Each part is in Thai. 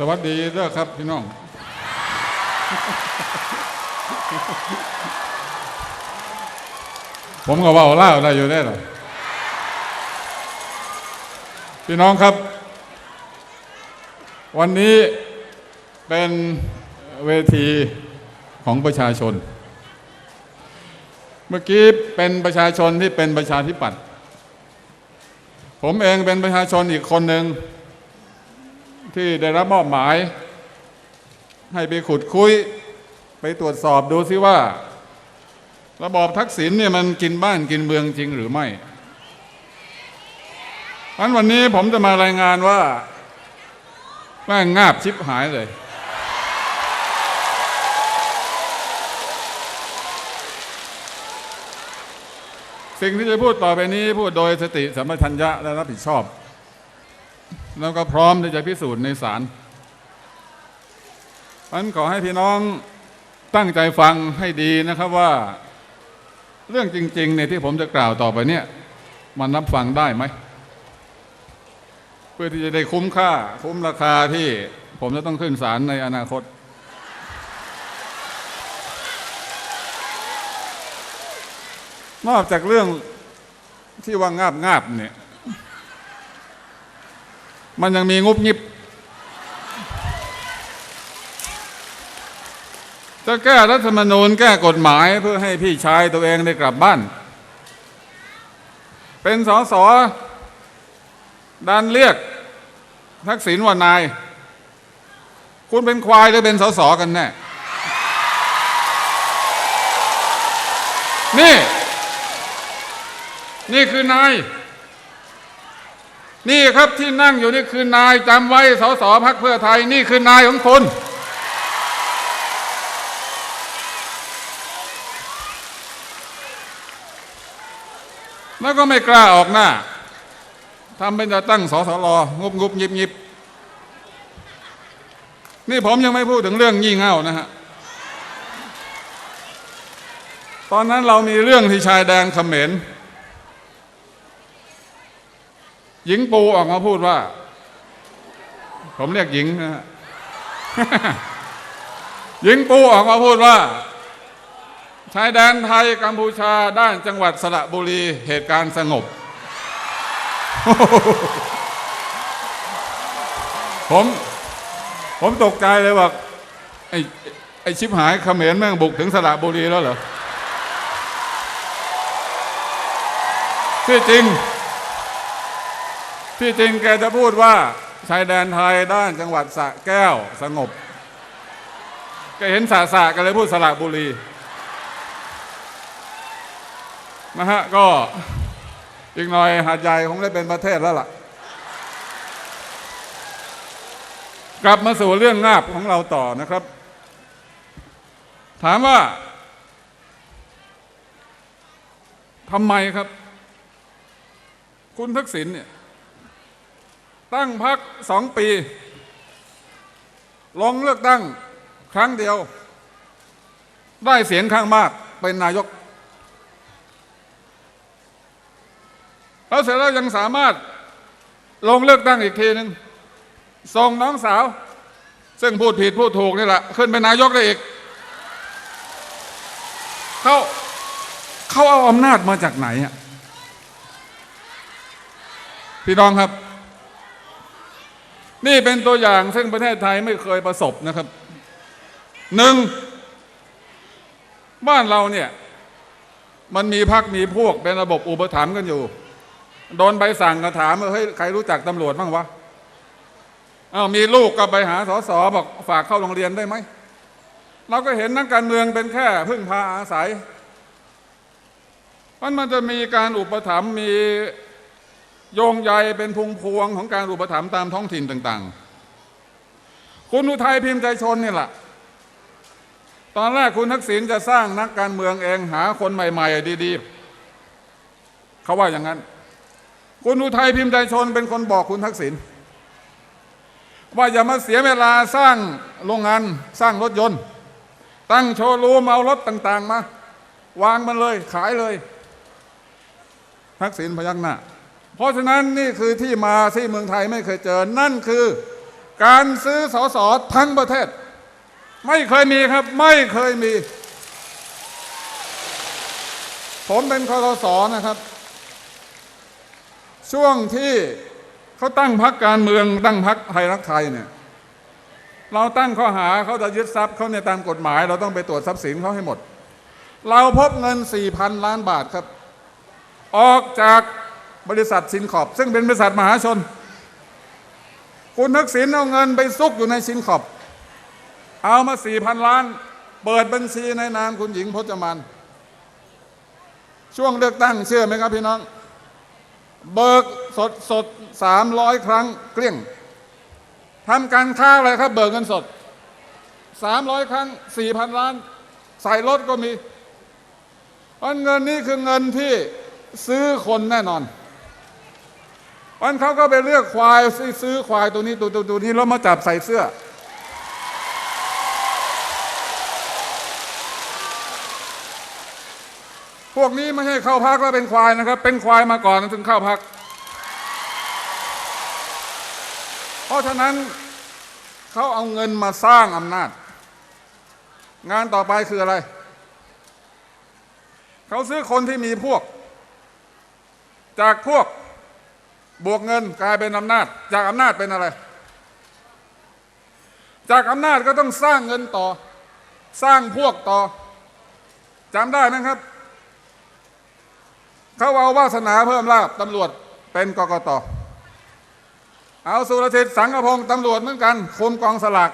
สวัสดีเด้อครับพี่น้อง ผมก็ว่าเล่าได้อยู่ได้หรอพี่น้องครับ วันนี้เป็นเวทีของประชาชน เมื่อกี้เป็นประชาชนที่เป็นประชาธิปัตย์ผมเองเป็นประชาชนอีกคนหนึ่ง ที่ได้รับมอบหมาย ให้ไปขุดคุย ไปตรวจสอบดูซิว่า ระบอบทักษิณเนี่ยมันกินบ้านกินเมืองจริงหรือไม่เพราะฉะนั้นวันนี้ผมจะมารายงานว่าแม่งงาบชิบหายเลย สิ่งที่จะพูดต่อไปนี้พูดโดยสติสัมปชัญญะและรับผิดชอบ แล้วก็พร้อมที่จะพิสูจน์ในศาลเพราะฉะนั้นขอให้พี่น้องตั้งใจฟังให้ดีนะครับว่า เรื่องจริงๆเนี่ยที่ผมจะกล่าวต่อไปเนี่ย มันรับฟังได้ไหม เพื่อที่จะได้คุ้มค่า คุ้มราคาที่ผมจะต้องขึ้นศาลในอนาคต นอกจากเรื่องที่ว่างาบงาบเนี่ย มันยังมีงุบงิบ จะแก้รัฐธรรมนูญแก้กฎหมายเพื่อให้พี่ชายตัวเองได้กลับบ้าน เป็นสสดันเรียกทักษิณว่านาย คุณเป็นควายหรือเป็นสสกันแน่ นี่ นี่คือนาย นี่ครับที่นั่งอยู่นี่คือนายจำไว้สสพักเพื่อไทยนี่คือนายของคุณแล้วก็ไม่กล้าออกหน้าทำเป็นจะตั้งสสรงบงบยิบยิบนี่ผมยังไม่พูดถึงเรื่องยี่เง่านะฮะ ตอนนั้นเรามีเรื่องที่ชายแดนเขมร หญิงปูออกมาพูดว่า ผมเรียกหญิงนะฮะหญิงปูออกมาพูดว่าชายแดนไทยกัมพูชาด้านจังหวัดสระบุรีเหตุการณ์สงบ ผม ผมตกใจเลยว่าไอ้ไอ้ชิบหายเขมรแม่งบุกถึงสระบุรีแล้วเหรอที่จริง ที่จริงแกจะพูดว่าชายแดนไทยด้านจังหวัดสระแก้วสงบแกเห็นสระสระกันเลยพูดสระบุรีนะฮะก็อีกหน่อยหาดใหญ่คงได้เป็นประเทศแล้วล่ะ กลับมาสู่เรื่องงาบของเราต่อนะครับ ถามว่าทำไมครับ คุณทักษิณเนี่ย ตั้งพักสองปี ลงเลือกตั้งครั้งเดียว ได้เสียงข้างมากเป็นนายก แล้วเสร็จแล้วยังสามารถลงเลือกตั้งอีกทีหนึ่งส่งน้องสาว ซึ่งพูดผิดพูดถูกนี่แหละขึ้นเป็นนายกได้อีกเขาเขาเอาอำนาจมาจากไหนอะพี่น้องครับ นี่เป็นตัวอย่างซึ่งประเทศไทยไม่เคยประสบนะครับหนึ่งบ้านเราเนี่ยมันมีพักมีพวกเป็นระบบอุปถัมภ์กันอยู่ โดนใบสั่งก็ถามว่าเฮ้ยใครรู้จักตำรวจบ้างวะอ้าวมีลูกก็ไปหาสสบอกฝากเข้าโรงเรียนได้ไหมเราก็เห็นนักการเมืองเป็นแค่พึ่งพาอาศัยมันมันจะมีการอุปถัมภ์มี โยงใยเป็นพุงพวงของการอุปถัมภ์ตามท้องถิ่นต่าง ๆ คุณอุทัยพิมพ์ใจชนนี่แหละตอนแรกคุณทักษิณจะสร้างนักการเมืองเองหาคนใหม่ ๆ ดีๆ เขาว่าอย่างนั้น คุณอุทัยพิมพ์ใจชนเป็นคนบอกคุณทักษิณว่าอย่ามาเสียเวลาสร้างโรงงานสร้างรถยนต์ ตั้งโชว์รูมเอารถต่าง ๆ มา วางมันเลยขายเลย ทักษิณพยักหน้า เพราะฉะนั้นนี่คือที่มาที่เมืองไทยไม่เคยเจอ นั่นคือการซื้อสอสอทั้งประเทศ ไม่เคยมีครับไม่เคยมี ผมเป็นคอรสอนะครับ ช่วงที่เขาตั้งพักการเมืองตั้งพักไทยรักไทยเนี่ยเราตั้งข้อหาเขาจะยึดทรัพย์เขาในยตามกฎหมาย เราต้องไปตรวจทรัพย์สินเขาให้หมด เราพบเงิน 4,000 ล้านบาทครับ ออกจาก บริษัทสินขอบ ซึ่งเป็นบริษัทมหาชน คุณทักษิณเอาเงินไปซุกอยู่ในสินขอบ เอามา4,000ล้าน เปิดบัญชีในนามคุณหญิงพจมานช่วงเลือกตั้งเชื่อไหมครับพี่น้อง เบิกสดสดสามร้อยครั้งเกลี้ยงทำการค้าอะไรครับ เบิกเงินสดสามร้อยครั้งสี่พันล้าน ใส่รถก็มีเพราะเงินนี้คือเงินที่ซื้อคนแน่นอน วันเขาก็ไปเลือกควายซื้อซื้อควายตัวนี้ตัวตัวตัวนี้แล้วมาจับใส่เสื้อ พวกนี้ไม่ใช่เข้าพักแล้วเป็นควายนะครับ เป็นควายมาก่อนถึงเข้าพัก เพราะฉะนั้นเขาเอาเงินมาสร้างอำนาจ งานต่อไปคืออะไร เขาซื้อคนที่มีพวก จากพวก บวกเงินกลายเป็นอำนาจ จากอำนาจเป็นอะไร จากอำนาจก็ต้องสร้างเงินต่อ สร้างพวกต่อจำได้ไหมครับเขาเอาวาสนาเพิ่มลาบตำรวจเป็นกกตเอาสุรสิทธิ์สังกพงศ์ตำรวจเหมือนกันคุมกองสลาก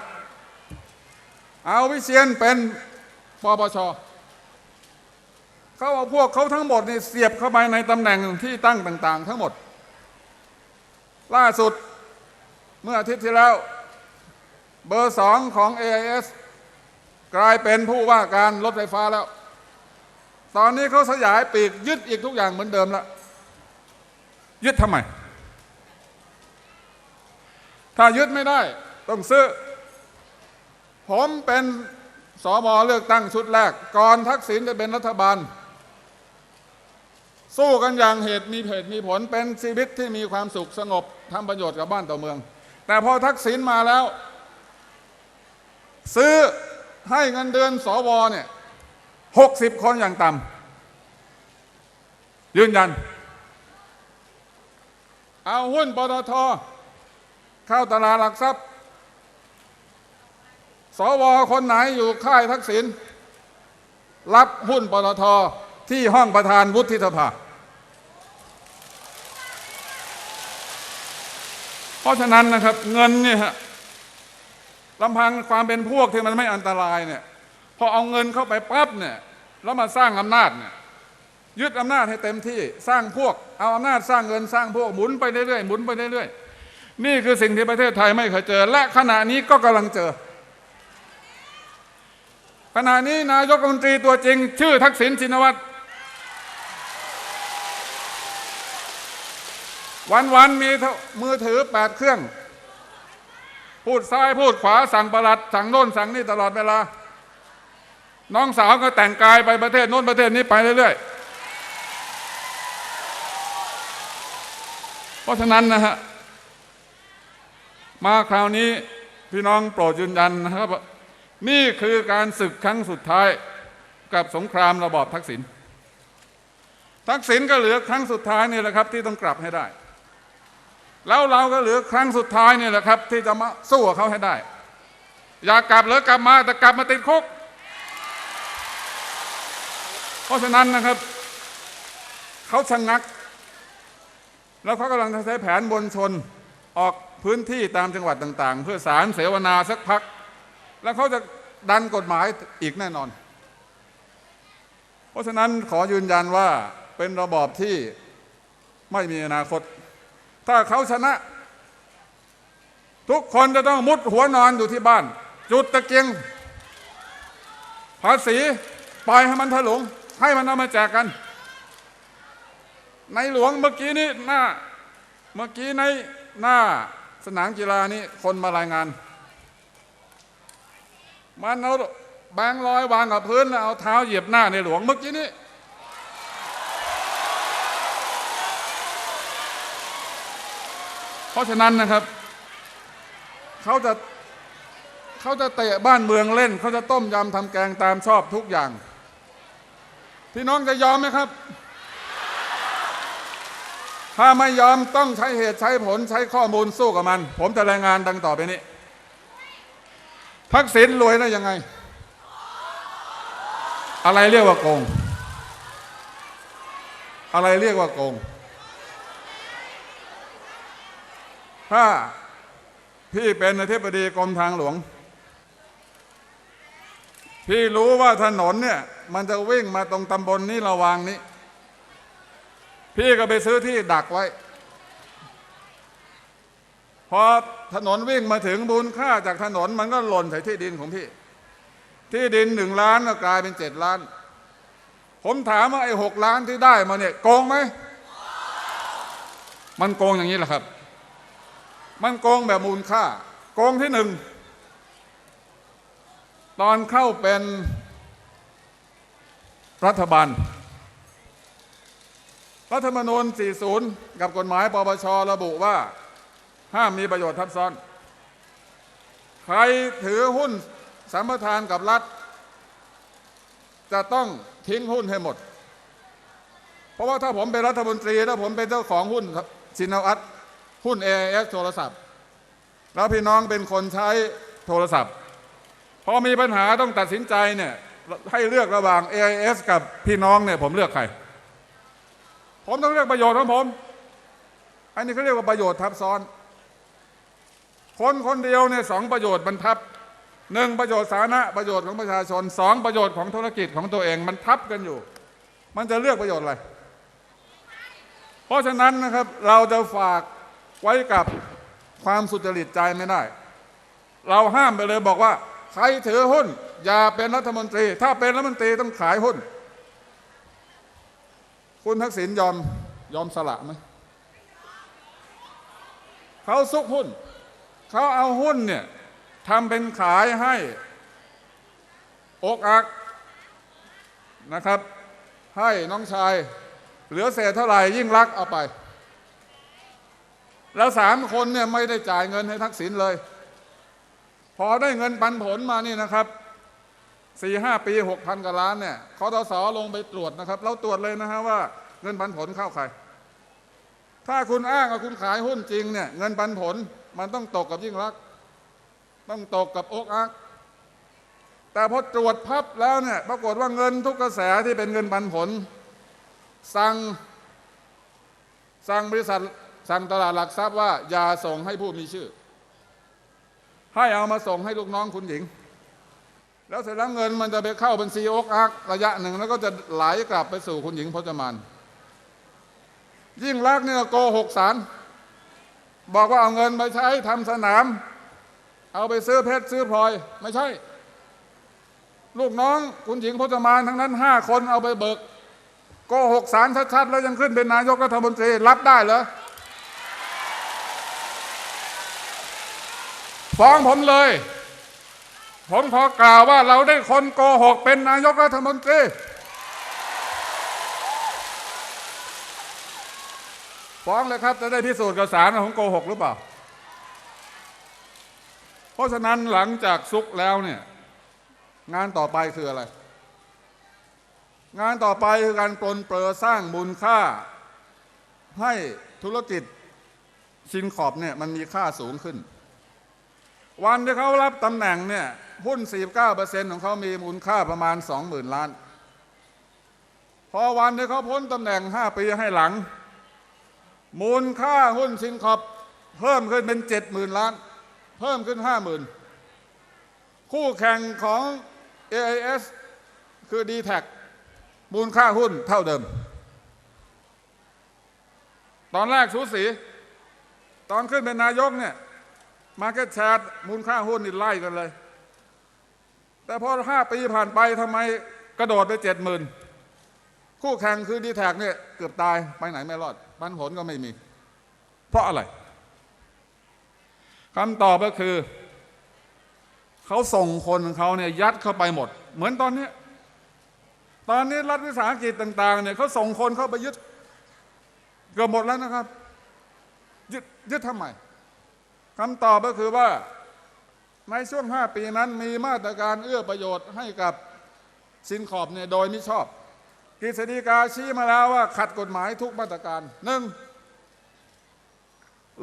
เอาวิเชียนเป็นปปชเขาเอาพวกเขาทั้งหมดนี่เสียบเข้าไปในตำแหน่งที่ตั้งต่าง ๆ ทั้งหมด ล่าสุดเมื่ออาทิตย์ที่แล้ว เบอร์สองของ AIS กลายเป็นผู้ว่าการรถไฟฟ้าแล้ว ตอนนี้เขาสยายปีกยึดอีกทุกอย่างเหมือนเดิมแล้วยึดทำไม ถ้ายึดไม่ได้ต้องซื้อ ผมเป็นสอบอเลือกตั้งชุดแรก ก่อนทักษิณจะเป็นรัฐบาล สู้กันอย่างเหตุมีเหตุมีผลเป็นชีวิตที่มีความสุขสงบ ทำประโยชน์กับบ้านต่อเมือง แต่พอทักษิณมาแล้ว ซื้อให้เงินเดือนสวเนี่ยหกสิบคนอย่างต่ำยืนยัน เอาหุ้นปตทเข้าตลาดหลักทรัพย์ สวคนไหนอยู่ค่ายทักษิณรับหุ้นปตทที่ห้องประธานวุฒิสภา เพราะฉะนั้นนะครับเงินเนี่ยฮะลำพังความเป็นพวกที่มันไม่อันตรายเนี่ยพอเอาเงินเข้าไปปั๊บเนี่ยแล้วมาสร้างอำนาจเนี่ยยึดอำนาจให้เต็มที่สร้างพวก เอาอำนาจสร้างเงินสร้างพวกหมุนไปเรื่อยๆหมุนไปเรื่อยๆนี่คือสิ่งที่ประเทศไทยไม่เคยเจอ และขณะนี้ก็กำลังเจอ ขณะนี้นายกรัฐมนตรีตัวจริง ชื่อทักษิณชินวัตร วันๆมีมือถือแปดเครื่อง พูดซ้ายพูดขวาสั่งประหลัด สั่งโน่นสั่งนี่ตลอดเวลา น้องสาวก็แต่งกายไปประเทศโน้นประเทศนี้ไปเรื่อยๆ เพราะฉะนั้นนะฮะ มาคราวนี้พี่น้องโปรดยืนยันนะครับว่านี่คือการศึกครั้งสุดท้ายกับสงครามระบอบทักษิณทักษิณก็เหลือครั้งสุดท้ายนี่แหละครับ ที่ต้องกลับให้ได้ แล้วเราก็เหลือครั้งสุดท้ายนี่แหละครับ ที่จะมาสู้กับเขาให้ได้ อยากกลับหรือกลับมาแต่กลับมาติดคุก เพราะฉะนั้นนะครับ เขาชะงงัก แล้วเขากำลังจะใช้แผนบนชนออกพื้นที่ตามจังหวัดต่าง ๆ เพื่อสารเสวนาสักพัก แล้วเขาจะดันกฎหมายอีกแน่นอน เพราะฉะนั้นขอยืนยันว่าเป็นระบอบที่ไม่มีอนาคต ถ้าเขาชนะ ทุกคนจะต้องมุดหัวนอนอยู่ที่บ้าน จุดตะเกียง ภาษีปล่อยให้มันถลุง ให้มันเอามาแจกกัน ในหลวงเมื่อกี้นี้หน้า เมื่อกี้ในหน้าสนามกีฬานี้คนมารายงาน มันเอาแบงค์ร้อยวางกับพื้นแล้วเอาเท้าเหยียบหน้าในหลวงเมื่อกี้นี้ เพราะฉะนั้นนะครับเขาจะเขาจะเตะบ้านเมืองเล่น เขาจะต้มยำทำแกงตามชอบทุกอย่าง พี่น้องจะยอมไหมครับ ถ้าไม่ยอมต้องใช้เหตุใช้ผลใช้ข้อมูลสู้กับมัน ผมจะรายงานดังต่อไปนี้ ทักษิณรวยได้ยังไง อะไรเรียกว่าโกง อะไรเรียกว่าโกง ถ้าพี่เป็นอธิบดีกรมทางหลวง พี่รู้ว่าถนนเนี่ย มันจะวิ่งมาตรงตำบลนี้ระวางนี้ พี่ก็ไปซื้อที่ดักไว้ พอถนนวิ่งมาถึงมูลค่าจากถนนมันก็หล่นใส่ที่ดินของพี่ ที่ดินหนึ่งล้านก็กลายเป็นเจ็ดล้าน ผมถามว่าไอ้หกล้านที่ได้มาเนี่ยโกงไหม มันโกงอย่างนี้แหละครับ มันโกงแบบมูลค่า โกงที่หนึ่ง ตอนเข้าเป็นรัฐบาล รัฐธรรมนูญ 40 กับกฎหมายปปชระบุว่า ห้ามมีประโยชน์ทับซ้อน ใครถือหุ้นสัมปทานกับรัฐ จะต้องทิ้งหุ้นให้หมด เพราะว่าถ้าผมเป็นรัฐมนตรีถ้าผมเป็นเจ้าของหุ้นชินวัตร หุ้น AIS โทรศัพท์ แล้วพี่น้องเป็นคนใช้โทรศัพท์ พอมีปัญหาต้องตัดสินใจเนี่ยให้เลือกระหว่าง AIS กับพี่น้องเนี่ยผมเลือกใคร ผมต้องเลือกประโยชน์ของผม อันนี้เขาเรียกว่าประโยชน์ทับซ้อน คนคนเดียวเนี่ยสองประโยชน์มันทับหนึ่งประโยชน์สาธารณะประโยชน์ของประชาชนสองประโยชน์ของธุรกิจของตัวเองมันทับกันอยู่ มันจะเลือกประโยชน์อะไร เพราะฉะนั้นนะครับเราจะฝาก ไว้กับความสุจริตใจไม่ได้ เราห้ามไปเลยบอกว่า ใครถือหุ้น อย่าเป็นรัฐมนตรี ถ้าเป็นรัฐมนตรีต้องขายหุ้น คุณทักษิณยอมยอมสละไหมเขาซุกหุ้น เขาเอาหุ้นเนี่ยทำเป็นขายให้อกอักนะครับ ให้น้องชาย เหลือเศษเท่าไหร่ยิ่งรักเอาไป แล้วสามคนเนี่ยไม่ได้จ่ายเงินให้ทักษิณเลย พอได้เงินปันผลมานี่นะครับสี่ห้าปีหกพันกว่าล้านเนี่ยคอตสอลงไปตรวจนะครับ เราตรวจเลยนะฮะว่าเงินปันผลเข้าใคร ถ้าคุณอ้างว่าคุณขายหุ้นจริงเนี่ยเงินปันผลมันต้องตกกับยิ่งรัก ต้องตกกับโอกอัก แต่พอตรวจพับแล้วเนี่ยปรากฏว่าเงินทุกกระแสที่เป็นเงินปันผล สั่งสั่งบริษัท สั่งตลาดหลักทรัพย์ว่าอย่าส่งให้ผู้มีชื่อ ให้เอามาส่งให้ลูกน้องคุณหญิง แล้วเสร็จแล้วเงินมันจะไปเข้าบัญชีโอกอักระยะหนึ่งแล้วก็จะไหลกลับไปสู่คุณหญิงพจมานยิ่งรักเนี่ยโกหกสารบอกว่าเอาเงินไปใช้ทำสนาม เอาไปซื้อเพชรซื้อพลอยไม่ใช่ ลูกน้องคุณหญิงพจมานทั้งนั้นห้าคนเอาไปเบิกโกหกสารชัดๆแล้วยังขึ้นเป็นนายกรัฐมนตรีรับได้เหรอ ฟ้องผมเลย ผมขอกล่าวว่าเราได้คนโกหกเป็นนายกรัฐมนตรีฟ้องเลยครับ จะได้พิสูจน์กับศาลว่าผมโกหกหรือเปล่า เพราะฉะนั้นหลังจากซุกแล้วเนี่ย งานต่อไปคืออะไร งานต่อไปคือการปลนเปลือสร้างมูลค่า ให้ธุรกิจชินขอบเนี่ยมันมีค่าสูงขึ้น วันที่เขารับตำแหน่งเนี่ยหุ้น 49%ของเขามีมูลค่าประมาณ 20,000 ล้าน พอวันที่เขาพ้นตำแหน่ง 5 ปีให้หลัง มูลค่าหุ้นชินขอบเพิ่มขึ้นเป็น 70,000 ล้าน เพิ่มขึ้น 50,000 คู่แข่งของ AIS คือ d t แทมูลค่าหุ้นเท่าเดิม ตอนแรกสูสี ตอนขึ้นเป็นนายกเนี่ย มาเก็ตแชร์มูลค่าหุ้นนี่ไล่กันเลย แต่พอห้าปีผ่านไปทำไมกระโดดไปเจ็ดหมื่นคู่แข่งคือดีแท็กเนี่ยเกือบตายไปไหนไม่รอดปันผลก็ไม่มี เพราะอะไรคำตอบก็คือ เขาส่งคนของเขาเนี่ยยัดเข้าไปหมด เหมือนตอนนี้ ตอนนี้รัฐวิสาหกิจต่าง ๆ เนี่ยเขาส่งคนเข้าไปยึดเกือบหมดแล้วนะครับ ยึดยึดทำไม คำตอบก็คือว่าในช่วง 5 ปีนั้นมีมาตรการเอื้อประโยชน์ให้กับสินขอบเนี่ยโดยมิชอบ กฤษฎีกาชี้มาแล้วว่าขัดกฎหมายทุกมาตรการหนึ่ง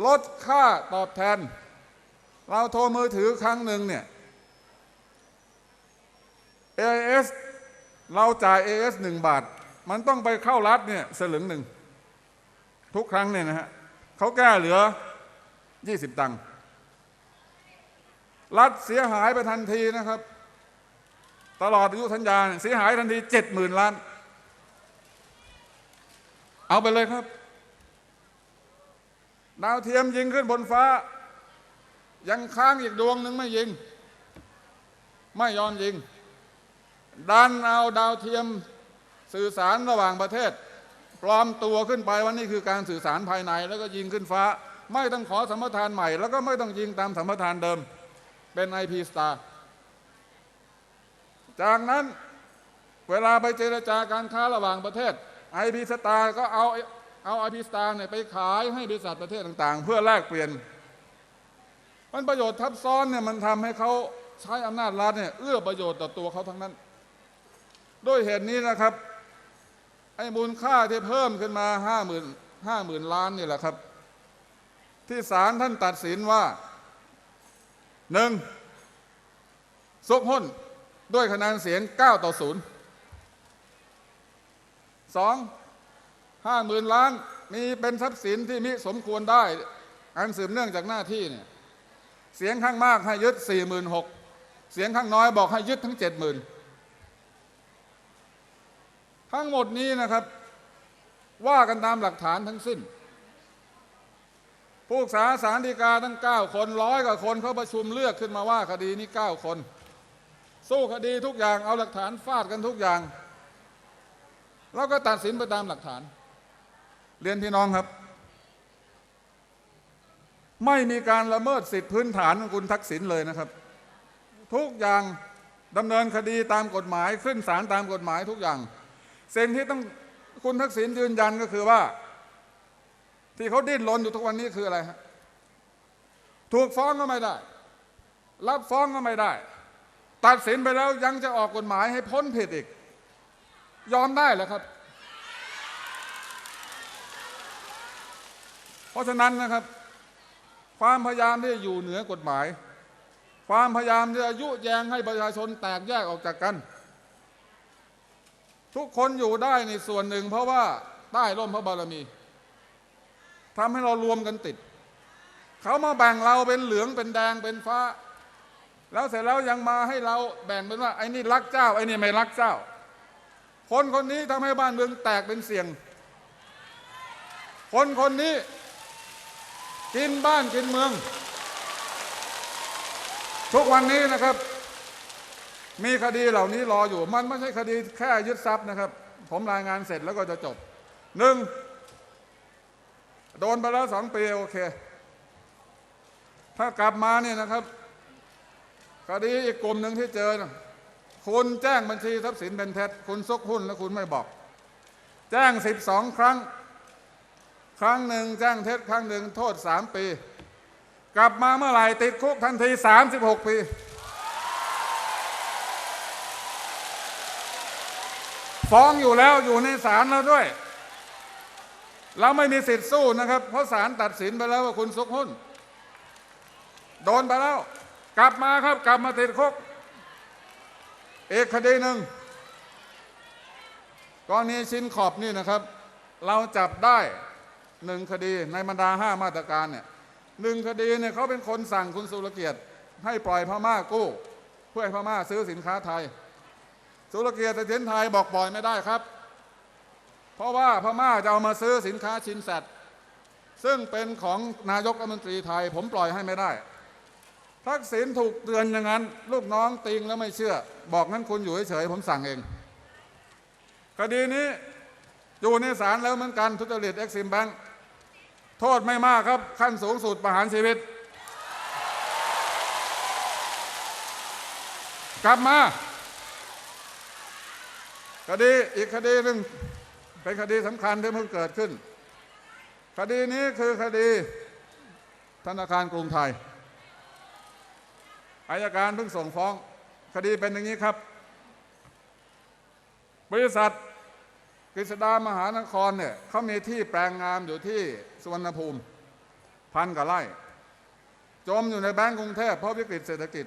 ลดค่าตอบแทน เราโทรมือถือครั้งหนึ่งเนี่ย AIS เราจ่าย AIS หนึ่งบาท มันต้องไปเข้ารัฐเนี่ยสลึงหนึ่ง ทุกครั้งเนี่ยนะฮะเขาแก้เหลือ 20 ตังค์รัฐเสียหายไปทันทีนะครับ ตลอดอายุสัญญาเนี่ยเสียหายทันที 70,000 ล้าน เอาไปเลยครับ ดาวเทียมยิงขึ้นบนฟ้า ยังค้างอีกดวงหนึ่งไม่ยิง ไม่ยอมยิง ดันเอาดาวเทียมสื่อสารระหว่างประเทศ ปลอมตัวขึ้นไปว่านี่คือการสื่อสารภายในแล้วก็ยิงขึ้นฟ้า ไม่ต้องขอสัมปทานใหม่ แล้วก็ไม่ต้องยิงตามสัมปทานเดิม เป็น IP Star จากนั้นเวลาไปเจรจาการค้าระหว่างประเทศ IP Star ก็เอาเอา IP Star เนี่ยไปขายให้บริษัทประเทศต่าง ๆ เพื่อแลกเปลี่ยน มันประโยชน์ทับซ้อนเนี่ยมันทำให้เขาใช้อำนาจรัฐเนี่ยเอื้อประโยชน์ต่อตัวเขาทั้งนั้น ด้วยเหตุนี้นะครับไอ้มูลค่าที่เพิ่มขึ้นมาห้าหมื่นห้าหมื่นล้านนี่แหละครับ ที่ศาลท่านตัดสินว่าหนึ่งซุกหุ้นด้วยคะแนนเสียง 9 ต่อ0สองห้าหมื่นล้านมีเป็นทรัพย์สินที่มิสมควรได้ อันสืบเนื่องจากหน้าที่เนี่ยเสียงข้างมากให้ยึด 46,000 เสียงข้างน้อยบอกให้ยึดทั้ง 70,000 ทั้งหมดนี้นะครับ ว่ากันตามหลักฐานทั้งสิ้น ผู้ศึกษาสารดีกาทั้ง 9 คนร้อยกว่าคนเขาประชุมเลือกขึ้นมาว่าคดีนี้ 9 คน สู้คดีทุกอย่างเอาหลักฐานฟาดกันทุกอย่าง แล้วก็ตัดสินไปตามหลักฐาน เรียนพี่น้องครับ ไม่มีการละเมิดสิทธิพื้นฐานของคุณทักษิณเลยนะครับ ทุกอย่างดำเนินคดีตามกฎหมายขึ้นศาลตามกฎหมายทุกอย่างสิ่งที่ต้องคุณทักษิณยืนยันก็คือว่า ที่เขาดิ้นรนอยู่ทุกวันนี้คืออะไรฮะถูกฟ้องก็ไม่ได้ รับฟ้องก็ไม่ได้ ตัดสินไปแล้วยังจะออกกฎหมายให้พ้นผิดอีก ยอมได้เหรอครับ เพราะฉะนั้นนะครับ ความพยายามที่จะอยู่เหนือกฎหมาย ความพยายามที่จะยุแยงให้ประชาชนแตกแยกออกจากกัน ทุกคนอยู่ได้ในส่วนหนึ่ง เพราะว่าใต้ร่มพระบารมี ทำให้เรารวมกันติด เขามาแบ่งเราเป็นเหลืองเป็นแดงเป็นฟ้า แล้วเสร็จแล้วยังมาให้เราแบ่งเป็นว่าไอ้นี่รักเจ้าไอ้นี่ไม่รักเจ้า คนคนนี้ทำให้บ้านเมืองแตกเป็นเสียง คนคนนี้กินบ้านกินเมือง ทุกวันนี้นะครับ มีคดีเหล่านี้รออยู่ มันไม่ใช่คดีแค่ยึดทรัพย์นะครับ ผมรายงานเสร็จแล้วก็จะจบหนึ่ง โดนไปแล้วสองปีโอเค ถ้ากลับมาเนี่ยนะครับคดีอีกกลุ่มหนึ่งที่เจอนะคุณแจ้งบัญชีทรัพย์สินเป็นเท็จคุณซกหุ้นแล้วคุณไม่บอก แจ้งสิบสองครั้ง ครั้งหนึ่งแจ้งเท็จครั้งหนึ่งโทษสามปี กลับมาเมื่อไหร่ติดคุกทันทีสามสิบหกปี ฟ้องอยู่แล้วอยู่ในศาลแล้วด้วย เราไม่มีสิทธิ์สู้นะครับ เพราะศาลตัดสินไปแล้วว่าคุณซุกหุ้น โดนไปแล้ว กลับมาครับกลับมาติดคุกเอกคดีหนึ่งกรณีชิ้นขอบนี่นะครับ เราจับได้หนึ่งคดีในบรรดาห้ามาตรการเนี่ยหนึ่งคดีเนี่ยเขาเป็นคนสั่งคุณสุรเกียรติ ให้ปล่อยพม่ากู้ เพื่อให้พม่าซื้อสินค้าไทย สุรเกียรติเสถียรไทยบอกปล่อยไม่ได้ครับ เพราะว่าพม่าจะเอามาซื้อสินค้าชินแซดซึ่งเป็นของนายกรัฐมนตรีไทย ผมปล่อยให้ไม่ได้ ทักษิณถูกเตือนอย่างนั้น ลูกน้องติงแล้วไม่เชื่อ บอกงั้นคุณอยู่เฉยๆผมสั่งเอง คดีนี้อยู่ในศาลแล้วเหมือนกันทุจริตเอ็กซิมแบงโทษไม่มากครับ ขั้นสูงสุดประหารชีวิต กลับมาคดีอีกคดีหนึ่ง เป็นคดีสำคัญที่เพิ่งเกิดขึ้น คดีนี้คือคดีธนาคารกรุงไทยอายการเพิ่งส่งฟ้อง คดีเป็นอย่างนี้ครับ บริษัทกฤษดามหานครเนี่ยเขามีที่แปลงงามอยู่ที่สุวรรณภูมิ พันกว่าไร่ จมอยู่ในแบงก์กรุงเทพเพราะวิกฤตเศรษฐกิจ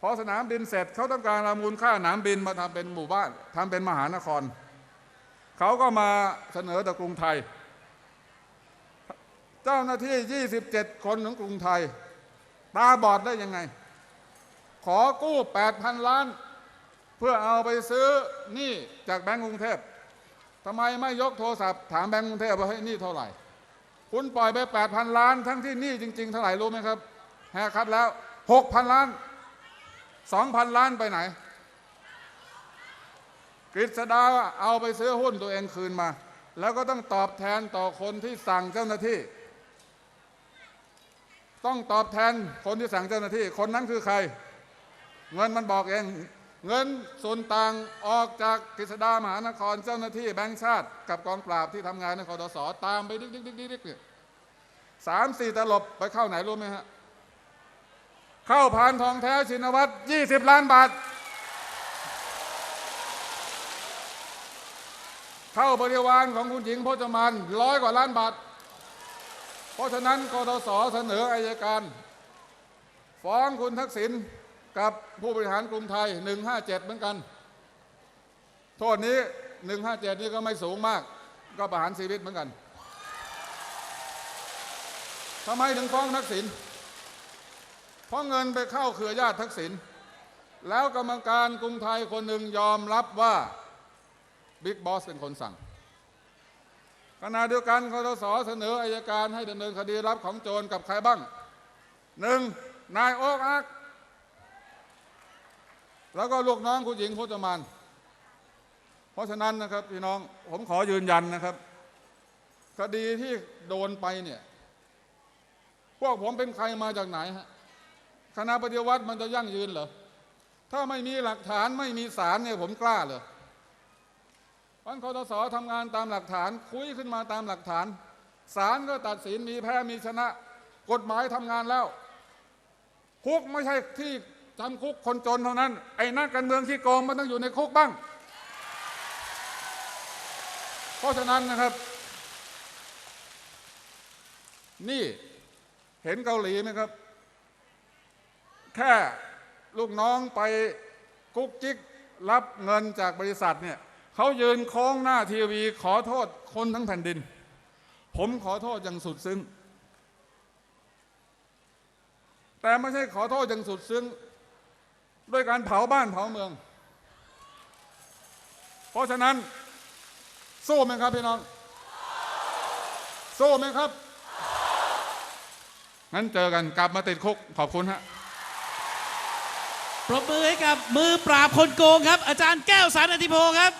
พอสนามบินเสร็จเขาต้องการเอามูลค่าสนามบินมาทำเป็นหมู่บ้านทำเป็นมหานคร เขาก็มาเสนอต่อกรุงไทย เจ้าหน้าที่ 27 คนของกรุงไทย ตาบอดได้ยังไง ขอกู้ 8,000 ล้าน เพื่อเอาไปซื้อหนี้จากแบงก์กรุงเทพทำไมไม่ยกโทรศัพท์ถามแบงก์กรุงเทพว่าให้หนี้เท่าไหร่ คุณปล่อยไป 8,000 ล้าน ทั้งที่หนี้จริง ๆ เท่าไหร่รู้ไหมครับแหกคัดแล้ว 6,000 ล้าน 2,000 ล้านไปไหน กฤษดาเอาไปซื้อหุ้นตัวเองคืนมา แล้วก็ต้องตอบแทนต่อคนที่สั่งเจ้าหน้าที่ ต้องตอบแทนคนที่สั่งเจ้าหน้าที่ คนนั้นคือใคร เงินมันบอกเอง เงินส่วนต่างออกจากกฤษดามหานครเจ้าหน้าที่แบงค์ชาติกับกองปราบที่ทำงานในคอตสตามไปดิ๊กดิ๊กดิ๊กดิ๊กเนี่ยสามสี่ตลบไปเข้าไหนรู้ไหมฮะเข้าผ่านทองแท้ชินวัตร20ล้านบาท เข้าบริวารของคุณหญิงพจมานร้อยกว่าล้านบาท เพราะฉะนั้นกทศเสนออายการ ฟ้องคุณทักษิณกับผู้บริหารกรุงไทย 157 เหมือนกัน โทษนี้ 157 นี่ก็ไม่สูงมาก ก็ประหารชีวิตเหมือนกันทำไมถึงฟ้องทักษิณเพราะเงินไปเข้าเครือญาติทักษิณแล้วกรรมการกรุงไทยคนหนึ่งยอมรับว่า บิ๊กบอสเป็นคนสั่งขณะเดียวกันคทศเสนออายการให้ดำเนินคดีรับของโจรกับใครบ้างหนึ่งนายโอ๊กอัก แล้วก็ลูกน้องคุณหญิงพจมานเพราะฉะนั้นนะครับพี่น้องผมขอยืนยันนะครับ คดีที่โดนไปเนี่ย พวกผมเป็นใครมาจากไหนฮะคณะปฏิวัติมันจะยั่งยืนเหรอถ้าไม่มีหลักฐานไม่มีสารเนี่ยผมกล้าเลย วันคอตสทำงานตามหลักฐานคุยขึ้นมาตามหลักฐานศาลก็ตัดสินมีแพ้มีชนะ กฎหมายทำงานแล้ว คุกไม่ใช่ที่จำคุกคนจนเท่านั้น ไอ้นักการเมืองที่โกงมันต้องอยู่ในคุกบ้าง เพราะฉะนั้นนะครับ นี่เห็นเกาหลีไหมครับ แค่ลูกน้องไปกุ๊กจิ๊กรับเงินจากบริษัทเนี่ย เขายืนโค้งหน้าทีวี ขอโทษคนทั้งแผ่นดิน ผมขอโทษอย่างสุดซึ้ง แต่ไม่ใช่ขอโทษอย่างสุดซึ้ง ด้วยการเผาบ้านเผาเมือง เพราะฉะนั้น สู้ไหมครับพี่น้อง สู้ไหมครับ งั้นเจอกันกลับมาติดคุกขอบคุณฮะปรบมือให้กับมือปราบคนโกงครับ อาจารย์แก้วสารอธิโพครับ